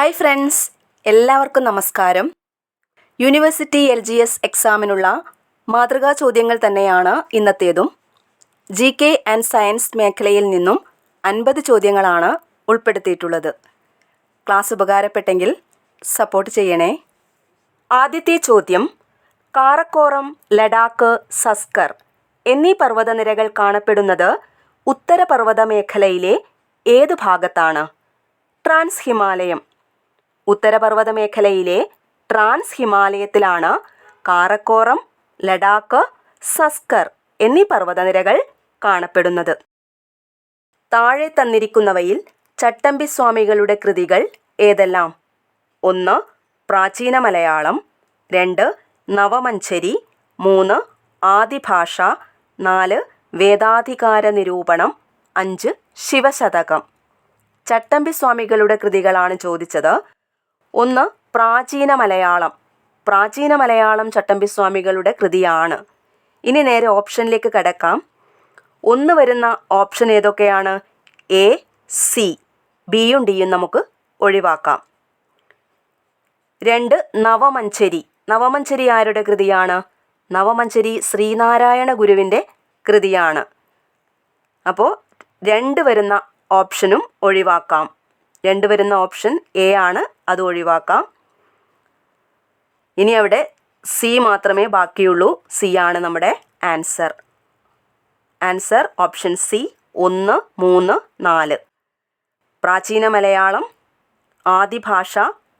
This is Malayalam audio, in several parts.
ഹായ് ഫ്രണ്ട്സ് എല്ലാവർക്കും നമസ്കാരം. യൂണിവേഴ്സിറ്റി എൽ ജി എസ് എക്സാമിനുള്ള മാതൃകാ ചോദ്യങ്ങൾ തന്നെയാണ് ഇന്നത്തേതും. ജി കെ ആൻഡ് സയൻസ് മേഖലയിൽ നിന്നും അൻപത് ചോദ്യങ്ങളാണ് ഉൾപ്പെടുത്തിയിട്ടുള്ളത്. ക്ലാസ് ഉപകാരപ്പെട്ടെങ്കിൽ സപ്പോർട്ട് ചെയ്യണേ. ആദ്യത്തെ ചോദ്യം കാറക്കോറം ലഡാക്ക് സസ്കർ എന്നീ പർവതനിരകൾ കാണപ്പെടുന്നത് ഉത്തരപർവത മേഖലയിലെ ഏത് ഭാഗത്താണ്? ട്രാൻസ് ഹിമാലയം ഉത്തരപർവത മേഖലയിലെ ട്രാൻസ് ഹിമാലയത്തിലാണ് കാറക്കോറം ലഡാക്ക് സസ്കർ എന്നീ പർവതനിരകൾ കാണപ്പെടുന്നത്. താഴെ തന്നിരിക്കുന്നവയിൽ ചട്ടമ്പി സ്വാമികളുടെ കൃതികൾ ഏതെല്ലാം? ഒന്ന് പ്രാചീന മലയാളം രണ്ട് നവമഞ്ചരി മൂന്ന് ആദിഭാഷ നാല് വേദാധികാര നിരൂപണം അഞ്ച് ശിവശതകം. ചട്ടമ്പി സ്വാമികളുടെ കൃതികളാണ് ചോദിച്ചത്. ഒന്ന് പ്രാചീന മലയാളം. പ്രാചീന മലയാളം ചട്ടമ്പി സ്വാമികളുടെ കൃതിയാണ്. ഇനി നേരെ ഓപ്ഷനിലേക്ക് കിടക്കാം. ഒന്ന് വരുന്ന ഓപ്ഷൻ ഏതൊക്കെയാണ്? A C. ബിയും ഡിയും നമുക്ക് ഒഴിവാക്കാം. രണ്ട് നവമഞ്ചരി. നവമഞ്ചരി ആരുടെ കൃതിയാണ്? നവമഞ്ചരി ശ്രീനാരായണ ഗുരുവിന്റെ കൃതിയാണ്. അപ്പോൾ രണ്ട് വരുന്ന ഓപ്ഷനും ഒഴിവാക്കാം. രണ്ട് വരുന്ന ഓപ്ഷൻ എ ആണ്. അത് ഒഴിവാക്കാം. ഇനി അവിടെ സി മാത്രമേ ബാക്കിയുള്ളൂ. സി ആണ് നമ്മുടെ ആൻസർ. ആൻസർ ഓപ്ഷൻ സി ഒന്ന് മൂന്ന് നാല്. പ്രാചീന മലയാളം ആദിഭാഷ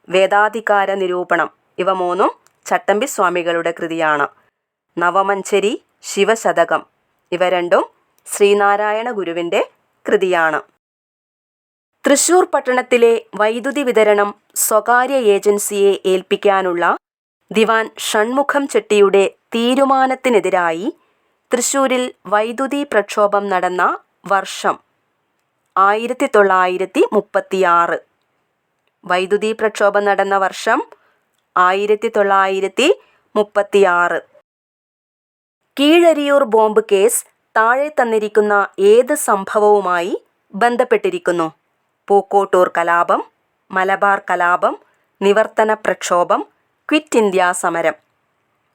വേദാധികാര നിരൂപണം ഇവ മൂന്നും ചട്ടമ്പി സ്വാമികളുടെ കൃതിയാണ്. നവമഞ്ചരി ശിവശതകം ഇവ രണ്ടും ശ്രീനാരായണ ഗുരുവിന്റെ കൃതിയാണ്. തൃശൂർ പട്ടണത്തിലെ വൈദ്യുതി വിതരണം സ്വകാര്യ ഏജൻസിയെ ഏൽപ്പിക്കാനുള്ള ദിവാൻ ഷൺമുഖം ചെട്ടിയുടെ തീരുമാനത്തിനെതിരായി തൃശൂരിൽ വൈദ്യുതി പ്രക്ഷോഭം നടന്ന വർഷം ആയിരത്തി തൊള്ളായിരത്തി മുപ്പത്തിയാറ് വൈദ്യുതി പ്രക്ഷോഭം നടന്ന വർഷം ആയിരത്തി തൊള്ളായിരത്തി മുപ്പത്തിയാറ് കീഴരിയൂർ ബോംബ് കേസ് താഴെ തന്നിരിക്കുന്ന ഏത് സംഭവവുമായി ബന്ധപ്പെട്ടിരിക്കുന്നു? പൂക്കോട്ടൂർ കലാപം മലബാർ കലാപം നിവർത്തന പ്രക്ഷോഭം ക്വിറ്റ് ഇന്ത്യ സമരം.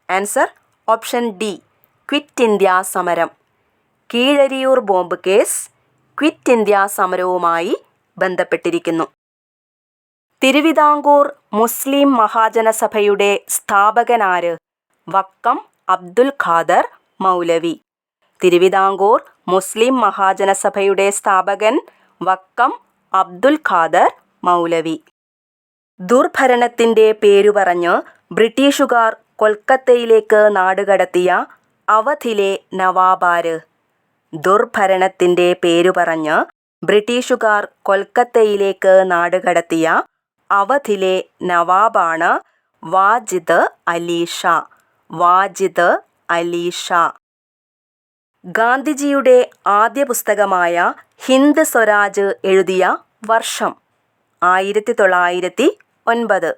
Answer option D quit India സമരം. Keezhariyur bomb case quit India സമരവുമായി ബന്ധപ്പെട്ടിരിക്കുന്നു. തിരുവിതാംകൂർ മുസ്ലിം മഹാജനസഭയുടെ സ്ഥാപകനാര് വക്കം അബ്ദുൽ ഖാദർ മൗലവി. തിരുവിതാംകൂർ മുസ്ലിം മഹാജനസഭയുടെ സ്ഥാപകൻ വക്കം അബ്ദുൽ ഖാദർ മൗലവി. ദുർഭരണത്തിന്റെ പേരു പറഞ്ഞ് ബ്രിട്ടീഷുകാർ കൊൽക്കത്തയിലേക്ക് നാടുകടത്തിയ അവധിലെ നവാബാര്. ദുർഭരണത്തിന്റെ പേരു പറഞ്ഞ് ബ്രിട്ടീഷുകാർ കൊൽക്കത്തയിലേക്ക് നാടുകടത്തിയ അവധിലെ നവാബാണ് വാജിദ് അലീഷ വാജിദ് അലീഷ ഗാന്ധിജിയുടെ ആദ്യ പുസ്തകമായ ഹിന്ദ് സ്വരാജ് എഴുതിയ വർഷം. ആയിരത്തി തൊള്ളായിരത്തി ഒൻപത്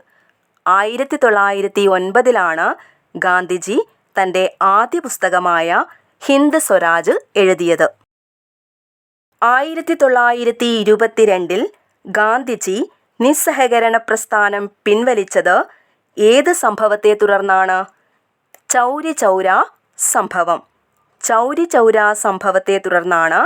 ആയിരത്തി തൊള്ളായിരത്തി ഒൻപതിലാണ് ഗാന്ധിജി തന്റെ ആദ്യ പുസ്തകമായ ഹിന്ദ് സ്വരാജ് എഴുതിയത്. ആയിരത്തി തൊള്ളായിരത്തി ഇരുപത്തിരണ്ടിൽ ഗാന്ധിജി നിസ്സഹകരണ പ്രസ്ഥാനം പിൻവലിച്ചത് ഏത് സംഭവത്തെ തുടർന്നാണ്? ചൗരി ചൗര സംഭവം. ചൗരി ചൗര സംഭവത്തെ തുടർന്നാണ്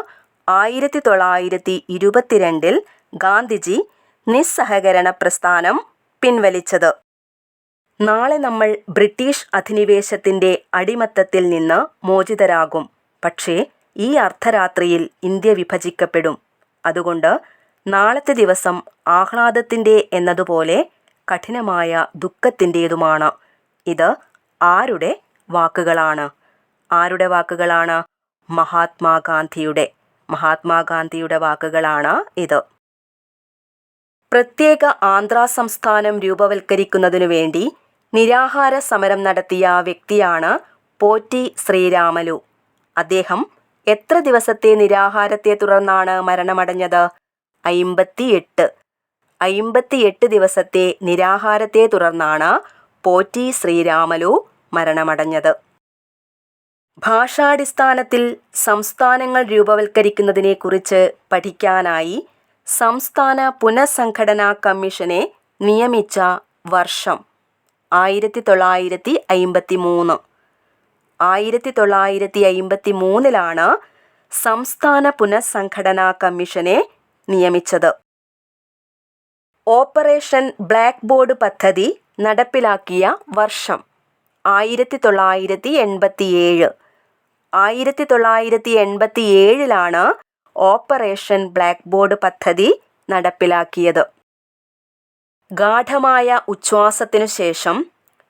ആയിരത്തി തൊള്ളായിരത്തി ഇരുപത്തിരണ്ടിൽ ഗാന്ധിജി നിസ്സഹകരണ പ്രസ്ഥാനം പിൻവലിച്ചത്. നാളെ നമ്മൾ ബ്രിട്ടീഷ് അധിനിവേശത്തിന്റെ അടിമത്തത്തിൽ നിന്ന് മോചിതരാകും. പക്ഷേ ഈ അർദ്ധരാത്രിയിൽ ഇന്ത്യ വിഭജിക്കപ്പെടും. അതുകൊണ്ട് നാളത്തെ ദിവസം ആഹ്ലാദത്തിന്റെ എന്നതുപോലെ കഠിനമായ ദുഃഖത്തിന്റേതുമാണ്. ഇത് ആരുടെ വാക്കുകളാണ്? ആരുടെ വാക്കുകളാണ്? മഹാത്മാഗാന്ധിയുടെ. മഹാത്മാഗാന്ധിയുടെ വാക്കുകളാണ് ഇത്. പ്രത്യേക ആന്ധ്രാ സംസ്ഥാനം രൂപവൽക്കരിക്കുന്നതിനു വേണ്ടി നിരാഹാര സമരം നടത്തിയ വ്യക്തിയാണ് പോറ്റി ശ്രീരാമലു. അദ്ദേഹം എത്ര ദിവസത്തെ നിരാഹാരത്തെ തുടർന്നാണ് മരണമടഞ്ഞത്? അയിമ്പത്തിയെട്ട്. അയിമ്പത്തിയെട്ട് ദിവസത്തെ നിരാഹാരത്തെ തുടർന്നാണ് പോറ്റി ശ്രീരാമലു മരണമടഞ്ഞത്. ഭാഷാടിസ്ഥാനത്തിൽ സംസ്ഥാനങ്ങൾ രൂപവൽക്കരിക്കുന്നതിനെക്കുറിച്ച് പഠിക്കാനായി സംസ്ഥാന പുനഃസംഘടനാ കമ്മീഷനെ നിയമിച്ച വർഷം ആയിരത്തി തൊള്ളായിരത്തി അയിമ്പത്തി മൂന്ന് ആയിരത്തി തൊള്ളായിരത്തി അയിമ്പത്തി മൂന്നിലാണ് സംസ്ഥാന പുനഃസംഘടനാ കമ്മീഷനെ നിയമിച്ചത്. ഓപ്പറേഷൻ ബ്ലാക്ക് ബോർഡ് പദ്ധതി നടപ്പിലാക്കിയ വർഷം ആയിരത്തി തൊള്ളായിരത്തി എൺപത്തിയേഴ് ആയിരത്തി തൊള്ളായിരത്തി എൺപത്തി ഏഴിലാണ് ഓപ്പറേഷൻ ബ്ലാക്ക് ബോർഡ് പദ്ധതി നടപ്പിലാക്കിയത്. ഗാഠമായ ഉച്ഛ്വാസത്തിനു ശേഷം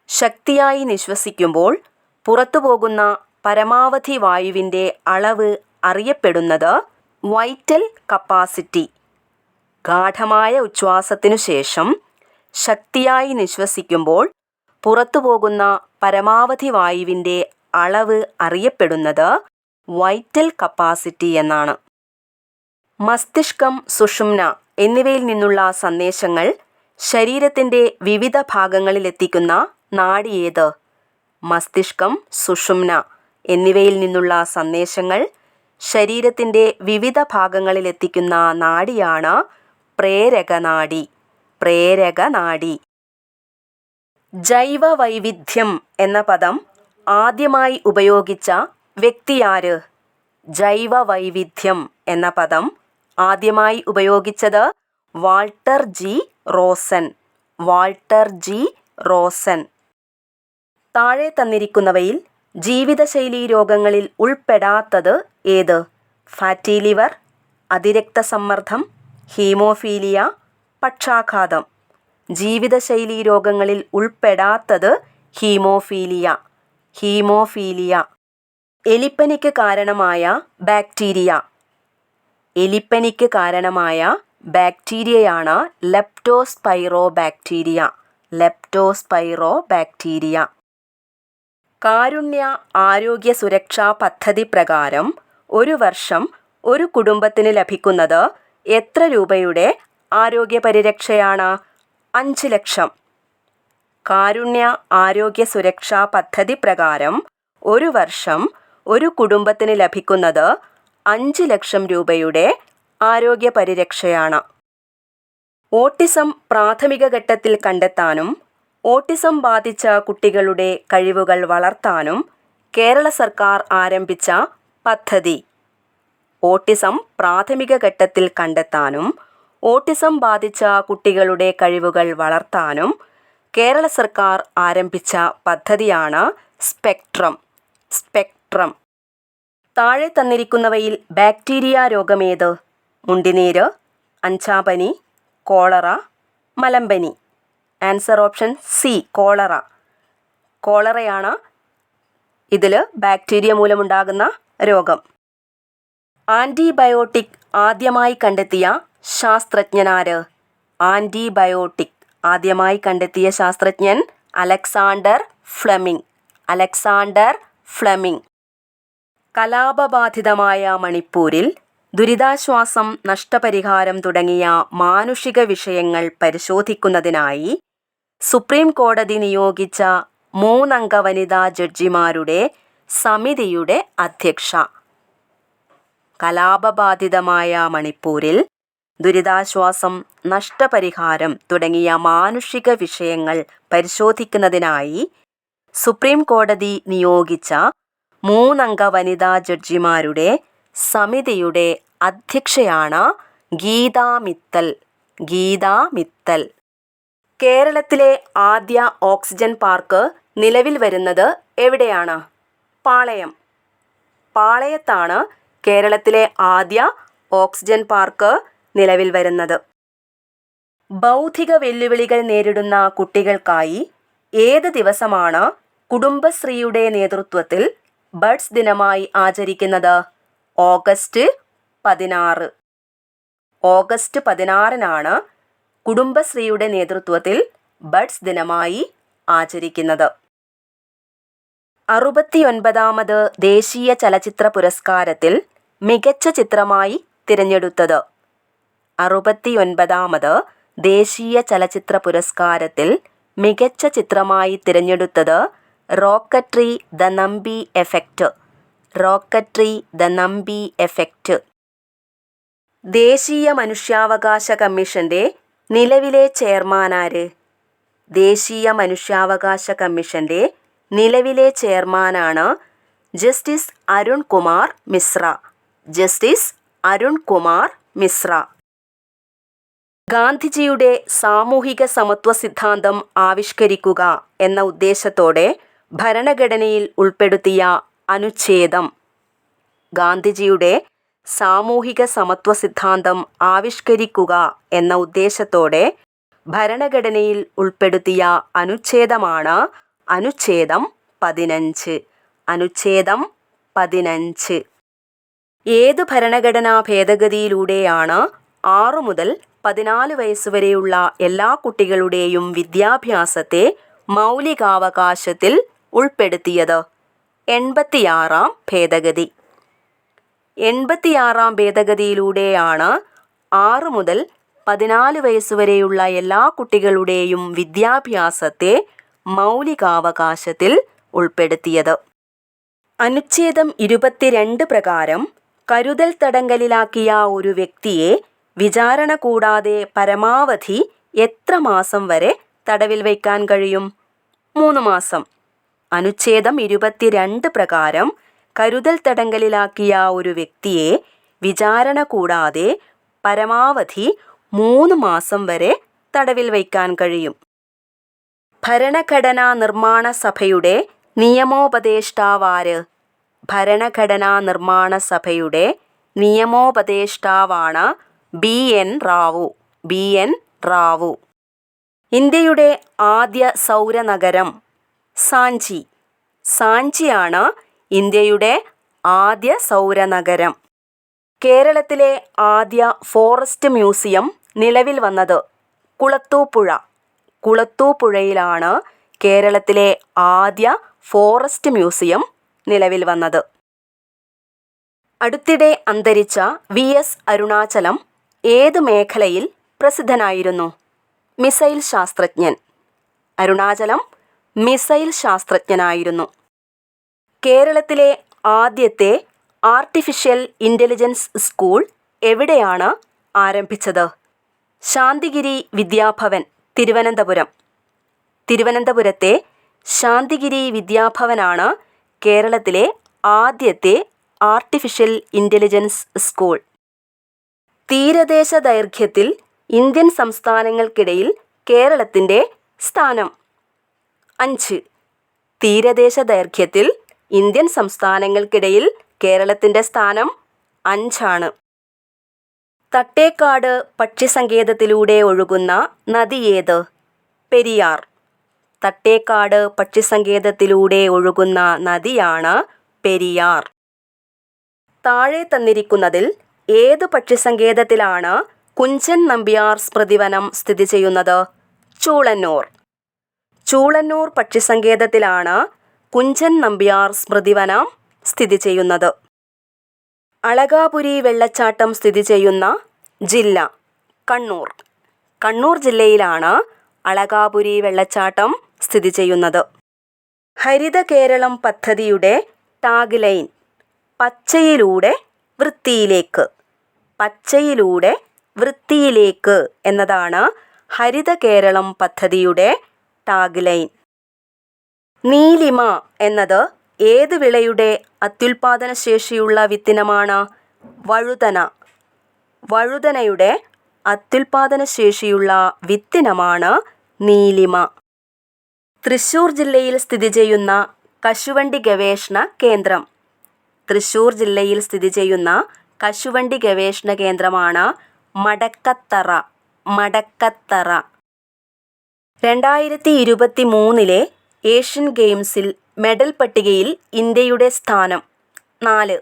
ശക്തിയായി നിശ്വസിക്കുമ്പോൾ പുറത്തുപോകുന്ന പരമാവധി വായുവിന്റെ അളവ് അറിയപ്പെടുന്നത് വൈറ്റൽ കപ്പാസിറ്റി. ഗാഠമായ ഉച്ഛ്വാസത്തിനു ശേഷം ശക്തിയായി നിശ്വസിക്കുമ്പോൾ പുറത്തുപോകുന്ന പരമാവധി വായുവിന്റെ അളവ് അറിയപ്പെടുന്നത് വൈറ്റൽ കപ്പാസിറ്റി എന്നാണ്. മസ്തിഷ്കം സുഷുമ്ന എന്നിവയിൽ നിന്നുള്ള സന്ദേശങ്ങൾ ശരീരത്തിന്റെ വിവിധ ഭാഗങ്ങളിലെത്തിക്കുന്ന നാഡി ഏത്? മസ്തിഷ്കം സുഷുമ്ന എന്നിവയിൽ നിന്നുള്ള സന്ദേശങ്ങൾ ശരീരത്തിന്റെ വിവിധ ഭാഗങ്ങളിലെത്തിക്കുന്ന നാഡിയാണ് പ്രേരകനാഡി പ്രേരകനാഡി ജൈവ വൈവിധ്യം എന്ന പദം ആദ്യമായി ഉപയോഗിച്ച വ്യക്തിയാര് ജൈവ വൈവിധ്യം എന്ന പദം ആദ്യമായി ഉപയോഗിച്ചത് Walter G Rosen. Walter G Rosen. താഴെ തന്നിരിക്കുന്നവയിൽ ജീവിതശൈലീ രോഗങ്ങളിൽ ഉൾപ്പെടാത്തത് ഏത്? ഫാറ്റി ലിവർ അതിരക്തസമ്മർദ്ദം ഹീമോഫീലിയ പക്ഷാഘാതം. ജീവിതശൈലീ രോഗങ്ങളിൽ ഉൾപ്പെടാത്തത് ഹീമോഫീലിയ. ഹീമോഫീലിയ. എലിപ്പനിക്ക് കാരണമായ ബാക്ടീരിയ. എലിപ്പനിക്ക് കാരണമായ ബാക്ടീരിയയാണ് ലെപ്റ്റോസ്പൈറോ ബാക്ടീരിയ ലെപ്റ്റോസ്പൈറോ ബാക്ടീരിയ കാരുണ്യ ആരോഗ്യ സുരക്ഷാ പദ്ധതി പ്രകാരം ഒരു വർഷം ഒരു കുടുംബത്തിന് ലഭിക്കുന്നത് എത്ര രൂപയുടെ ആരോഗ്യ പരിരക്ഷയാണ്? അഞ്ച് ലക്ഷം. കാരുണ്യ ആരോഗ്യ സുരക്ഷാ പദ്ധതി പ്രകാരം ഒരു വർഷം ഒരു കുടുംബത്തിന് ലഭിക്കുന്നത് അഞ്ച് ലക്ഷം രൂപയുടെ ആരോഗ്യ പരിരക്ഷയാണ്. ഓട്ടിസം പ്രാഥമിക ഘട്ടത്തിൽ കണ്ടെത്താനും ഓട്ടിസം ബാധിച്ച കുട്ടികളുടെ കഴിവുകൾ വളർത്താനും കേരള സർക്കാർ ആരംഭിച്ച പദ്ധതി. ഓട്ടിസം പ്രാഥമിക ഘട്ടത്തിൽ കണ്ടെത്താനും ഓട്ടിസം ബാധിച്ച കുട്ടികളുടെ കഴിവുകൾ വളർത്താനും കേരള സർക്കാർ ആരംഭിച്ച പദ്ധതിയാണ് സ്പെക്ട്രം. സ്പെക്ട്രം. താഴെ തന്നിരിക്കുന്നവയിൽ ബാക്ടീരിയ രോഗമേത്? മുണ്ടിനീര് അഞ്ചാപനി cholera മലമ്പനി. Answer option C cholera. കോളറയാണ് ഇതിൽ ബാക്ടീരിയ മൂലമുണ്ടാകുന്ന രോഗം. ആന്റിബയോട്ടിക് ആദ്യമായി കണ്ടെത്തിയ ശാസ്ത്രജ്ഞനാര്? ആന്റിബയോട്ടിക് ആദ്യമായി കണ്ടെത്തിയ ശാസ്ത്രജ്ഞൻ അലക്സാണ്ടർ ഫ്ലെമിംഗ്. Alexander Fleming. കലാപബാധിതമായ മണിപ്പൂരിൽ ദുരിതാശ്വാസം നഷ്ടപരിഹാരം തുടങ്ങിയ മാനുഷിക വിഷയങ്ങൾ പരിശോധിക്കുന്നതിനായി സുപ്രീം കോടതി നിയോഗിച്ച മൂന്നംഗ വനിതാ ജഡ്ജിമാരുടെ സമിതിയുടെ അധ്യക്ഷ. കലാപബാധിതമായ മണിപ്പൂരിൽ ദുരിതാശ്വാസം നഷ്ടപരിഹാരം തുടങ്ങിയ മാനുഷിക വിഷയങ്ങൾ പരിശോധിക്കുന്നതിനായി സുപ്രീം കോടതി നിയോഗിച്ച മൂന്നംഗ വനിതാ ജഡ്ജിമാരുടെ സമിതിയുടെ അധ്യക്ഷയാണ് ഗീതാ മിത്തൽ. ഗീതാ മിത്തൽ. കേരളത്തിലെ ആദ്യ ഓക്സിജൻ പാർക്ക് നിലവിൽ വരുന്നത് എവിടെയാണ്? പാളയം. പാളയത്താണ് കേരളത്തിലെ ആദ്യ ഓക്സിജൻ പാർക്ക് നിലവിൽ വരുന്നത്. ബൗദ്ധിക വെല്ലുവിളികൾ നേരിടുന്ന കുട്ടികൾക്കായി ഏത് ദിവസമാണ് കുടുംബശ്രീയുടെ നേതൃത്വത്തിൽ ബഡ്സ് ദിനമായി ആചരിക്കുന്നത് ഓഗസ്റ്റ് പതിനാറ്. ഓഗസ്റ്റ് പതിനാറിനാണ് കുടുംബശ്രീയുടെ നേതൃത്വത്തിൽ ബഡ്സ് ദിനമായി ആചരിക്കുന്നത്. അറുപത്തിയൊൻപതാമത് ദേശീയ ചലച്ചിത്ര പുരസ്കാരത്തിൽ മികച്ച ചിത്രമായി തിരഞ്ഞെടുത്തത്. അറുപത്തിയൊൻപതാമത് ദേശീയ ചലച്ചിത്ര പുരസ്കാരത്തിൽ മികച്ച ചിത്രമായി തിരഞ്ഞെടുത്തത് Rocketry the Nambi effect. Rocketry the Nambi effect. ദേശീയ മനുഷ്യാവകാശ കമ്മീഷന്റെ നിലവിലെ ചെയർമാനാര് ദേശീയ മനുഷ്യാവകാശ കമ്മീഷന്റെ നിലവിലെ ചെയർമാനാണ് ജസ്റ്റിസ് അരുൺ കുമാർ മിശ്ര. ജസ്റ്റിസ് അരുൺ കുമാർ മിശ്ര. ഗാന്ധിജിയുടെ സാമൂഹിക സമത്വ സിദ്ധാന്തം ആവിഷ്കരിക്കുക എന്ന ഉദ്ദേശത്തോടെ ഭരണഘടനയിൽ ഉൾപ്പെടുത്തിയ അനുച്ഛേദം. ഗാന്ധിജിയുടെ സാമൂഹിക സമത്വ സിദ്ധാന്തം ആവിഷ്കരിക്കുക എന്ന ഉദ്ദേശത്തോടെ ഭരണഘടനയിൽ ഉൾപ്പെടുത്തിയ അനുച്ഛേദമാണ് അനുച്ഛേദം പതിനഞ്ച്. അനുച്ഛേദം പതിനഞ്ച്. ഏത് ഭരണഘടനാ ഭേദഗതിയിലൂടെയാണ് ആറു മുതൽ പതിനാല് വയസ്സുവരെയുള്ള എല്ലാ കുട്ടികളുടെയും വിദ്യാഭ്യാസത്തെ മൗലികാവകാശത്തിൽ ഉൾപ്പെടുത്തിയത്. എൺപത്തിയാറാം ഭേദഗതി. എൺപത്തിയാറാം ഭേദഗതിയിലൂടെയാണ് ആറ് മുതൽ പതിനാല് വയസ്സുവരെയുള്ള എല്ലാ കുട്ടികളുടെയും വിദ്യാഭ്യാസത്തെ മൗലികാവകാശത്തിൽ ഉൾപ്പെടുത്തിയത്. അനുച്ഛേദം ഇരുപത്തിരണ്ട് പ്രകാരം കരുതൽ തടങ്കലിലാക്കിയ ഒരു വ്യക്തിയെ വിചാരണ കൂടാതെ പരമാവധി എത്ര മാസം വരെ തടവിൽ വയ്ക്കാൻ കഴിയും? മൂന്ന് മാസം. അനുച്ഛേദം ഇരുപത്തിരണ്ട് പ്രകാരം കരുതൽ തടങ്കലിലാക്കിയ ഒരു വ്യക്തിയെ വിചാരണ കൂടാതെ പരമാവധി മൂന്ന് മാസം വരെ തടവിൽ വയ്ക്കാൻ കഴിയും. ഭരണഘടനാ നിർമ്മാണ സഭയുടെ നിയമോപദേഷ്ടാവാര് ഭരണഘടനാ നിർമ്മാണ സഭയുടെ നിയമോപദേഷ്ടാവാണ് B N Rao. B N Rao. ഇന്ത്യയുടെ ആദ്യ സൗരനഗരം സാഞ്ചി. സാഞ്ചിയാണ് ഇന്ത്യയുടെ ആദ്യ സൗരനഗരം. കേരളത്തിലെ ആദ്യ ഫോറസ്റ്റ് മ്യൂസിയം നിലവിൽ വന്നത് കുളത്തൂപ്പുഴ. കുളത്തൂപ്പുഴയിലാണ് കേരളത്തിലെ ആദ്യ ഫോറസ്റ്റ് മ്യൂസിയം നിലവിൽ വന്നത്. അടുത്തിടെ അന്തരിച്ച വി എസ് അരുണാചലം ഏത് മേഖലയിൽ പ്രസിദ്ധനായിരുന്നു? മിസൈൽ ശാസ്ത്രജ്ഞൻ. അരുണാചലം മിസൈൽ ശാസ്ത്രജ്ഞനായിരുന്നു. കേരളത്തിലെ ആദ്യത്തെ ആർട്ടിഫിഷ്യൽ ഇന്റലിജൻസ് സ്കൂൾ എവിടെയാണ് ആരംഭിച്ചത്? ശാന്തിഗിരി വിദ്യാഭവൻ തിരുവനന്തപുരം. തിരുവനന്തപുരത്തെ ശാന്തിഗിരി വിദ്യാഭവനാണ് കേരളത്തിലെ ആദ്യത്തെ ആർട്ടിഫിഷ്യൽ ഇന്റലിജൻസ് സ്കൂൾ. തീരദേശ ദൈർഘ്യത്തിൽ ഇന്ത്യൻ സംസ്ഥാനങ്ങൾക്കിടയിൽ കേരളത്തിന്റെ സ്ഥാനം. അഞ്ച്. തീരദേശ ദൈർഘ്യത്തിൽ ഇന്ത്യൻ സംസ്ഥാനങ്ങൾക്കിടയിൽ കേരളത്തിന്റെ സ്ഥാനം അഞ്ചാണ്. തട്ടേക്കാട് പക്ഷിസങ്കേതത്തിലൂടെ ഒഴുകുന്ന നദി ഏത്? പെരിയാർ. തട്ടേക്കാട് പക്ഷിസങ്കേതത്തിലൂടെ ഒഴുകുന്ന നദിയാണ് പെരിയാർ. താഴെ തന്നിരിക്കുന്നതിൽ ഏത് പക്ഷിസങ്കേതത്തിലാണ് കുഞ്ചൻ നമ്പ്യാർ സ്മൃതിവനം സ്ഥിതി ചെയ്യുന്നത്? ചൂളന്നൂർ. ചൂളന്നൂർ പക്ഷിസങ്കേതത്തിലാണ് കുഞ്ചൻ നമ്പ്യാർ സ്മൃതിവനം സ്ഥിതി ചെയ്യുന്നത്. അളകാപുരി വെള്ളച്ചാട്ടം സ്ഥിതി ചെയ്യുന്ന ജില്ല കണ്ണൂർ. കണ്ണൂർ ജില്ലയിലാണ് അളകാപുരി വെള്ളച്ചാട്ടം സ്ഥിതി ചെയ്യുന്നത്. ഹരിത കേരളം പദ്ധതിയുടെ ടാഗ് ലൈൻ പച്ചയിലൂടെ വൃത്തിയിലേക്ക് പച്ചയിലൂടെ വൃത്തിയിലേക്ക് എന്നതാണ് ഹരിത കേരളം പദ്ധതിയുടെ ടാഗ് ലൈൻ നീലിമ എന്നത് ഏത് വിളയുടെ അത്യുൽപാദന ശേഷിയുള്ള വിത്തിനമാണ്? വഴുതന. വഴുതനയുടെ അത്യുൽപാദന ശേഷിയുള്ള വിത്തിനമാണ് നീലിമ. തൃശൂർ ജില്ലയിൽ സ്ഥിതി ചെയ്യുന്ന കശുവണ്ടി ഗവേഷണ കേന്ദ്രം. തൃശൂർ ജില്ലയിൽ സ്ഥിതി ചെയ്യുന്ന കശുവണ്ടി ഗവേഷണ കേന്ദ്രമാണ് മടക്കത്തറ. മടക്കത്തറ. രണ്ടായിരത്തി ഇരുപത്തി മൂന്നിലെ ഏഷ്യൻ ഗെയിംസിൽ മെഡൽ പട്ടികയിൽ ഇന്ത്യയുടെ സ്ഥാനം നാല്.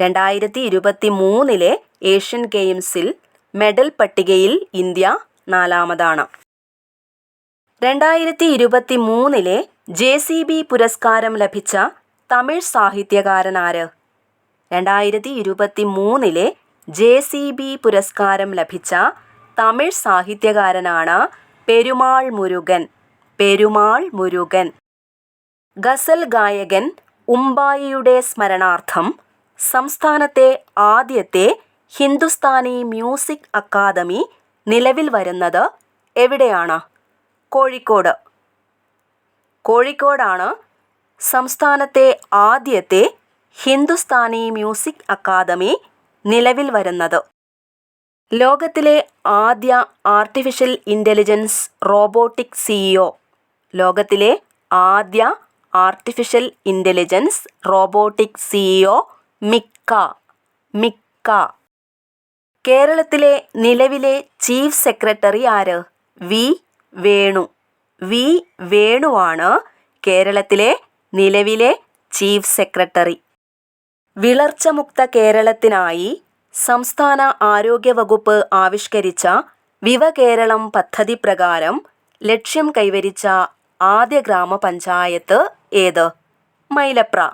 രണ്ടായിരത്തി ഇരുപത്തി മൂന്നിലെ ഏഷ്യൻ ഗെയിംസിൽ മെഡൽ പട്ടികയിൽ ഇന്ത്യ നാലാമതാണ്. രണ്ടായിരത്തി ഇരുപത്തി മൂന്നിലെ ജെ സി ബി പുരസ്കാരം ലഭിച്ച തമിഴ് സാഹിത്യകാരനാര്? രണ്ടായിരത്തി ഇരുപത്തി മൂന്നിലെ ജെ സി ബി പുരസ്കാരം ലഭിച്ച തമിഴ് സാഹിത്യകാരനാണ് പെരുമാൾ മുരുകൻ പെരുമാൾ മുരുകൻ. ഗസൽ ഗായകൻ ഉമ്പായിയുടെ സ്മരണാർത്ഥം സംസ്ഥാനത്തെ ആദ്യത്തെ ഹിന്ദുസ്ഥാനി മ്യൂസിക് അക്കാദമി നിലവിൽ വരുന്നത് എവിടെയാണ്? കോഴിക്കോട്. കോഴിക്കോടാണ് സംസ്ഥാനത്തെ ആദ്യത്തെ ഹിന്ദുസ്ഥാനി മ്യൂസിക് അക്കാദമി നിലവിൽ വരുന്നത്. ലോകത്തിലെ ആദ്യ ആർട്ടിഫിഷ്യൽ ഇന്റലിജൻസ് റോബോട്ടിക് സിഇഒ ലോകത്തിലെ ആദ്യ ആർട്ടിഫിഷ്യൽ ഇന്റലിജൻസ് റോബോട്ടിക് സിഇഒ മിക്ക മിക്ക. കേരളത്തിലെ നിലവിലെ ചീഫ് സെക്രട്ടറി ആര്? വി വേണു. വി വേണുവാണ് കേരളത്തിലെ നിലവിലെ ചീഫ് സെക്രട്ടറി വിളർച്ചമുക്ത കേരളത്തിനായി സംസ്ഥാന ആരോഗ്യവകുപ്പ് ആവിഷ്കരിച്ച വിവകേരളം പദ്ധതി പ്രകാരം ലക്ഷ്യം കൈവരിച്ച ആദ്യ ഗ്രാമപഞ്ചായത്ത് ഏത്? മൈലപ്ര.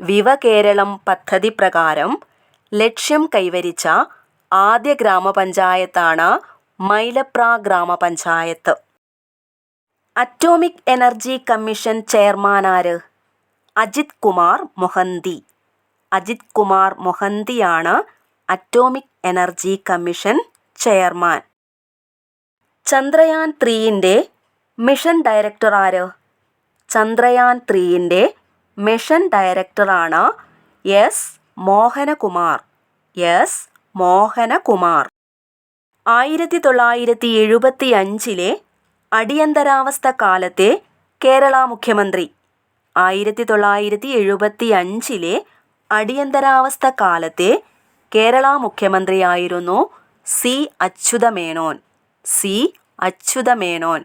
വിവകേരളം പദ്ധതി പ്രകാരം ലക്ഷ്യം കൈവരിച്ച ആദ്യ ഗ്രാമപഞ്ചായത്താണ് മൈലപ്ര ഗ്രാമപഞ്ചായത്ത്. അറ്റോമിക് എനർജി കമ്മീഷൻ ചെയർമാനാര് Ajit Kumar Mohanty. Ajit Kumar മൊഹന്തിയാണ് atomic energy commission chairman. Chandrayaan ത്രീയിന്റെ mission director ആര്? ചന്ദ്രയാൻ ത്രീയിന്റെ മിഷൻ ഡയറക്ടറാണ് എസ് മോഹനകുമാർ. എസ് മോഹനകുമാർ. ആയിരത്തി തൊള്ളായിരത്തി എഴുപത്തി അഞ്ചിലെ അടിയന്തരാവസ്ഥ കാലത്തെ കേരള മുഖ്യമന്ത്രി. ആയിരത്തി തൊള്ളായിരത്തി എഴുപത്തി അഞ്ചിലെ അടിയന്തരാവസ്ഥ കാലത്തെ കേരള മുഖ്യമന്ത്രിയായിരുന്നു സി അച്യുതമേനോൻ. സി അച്യുതമേനോൻ.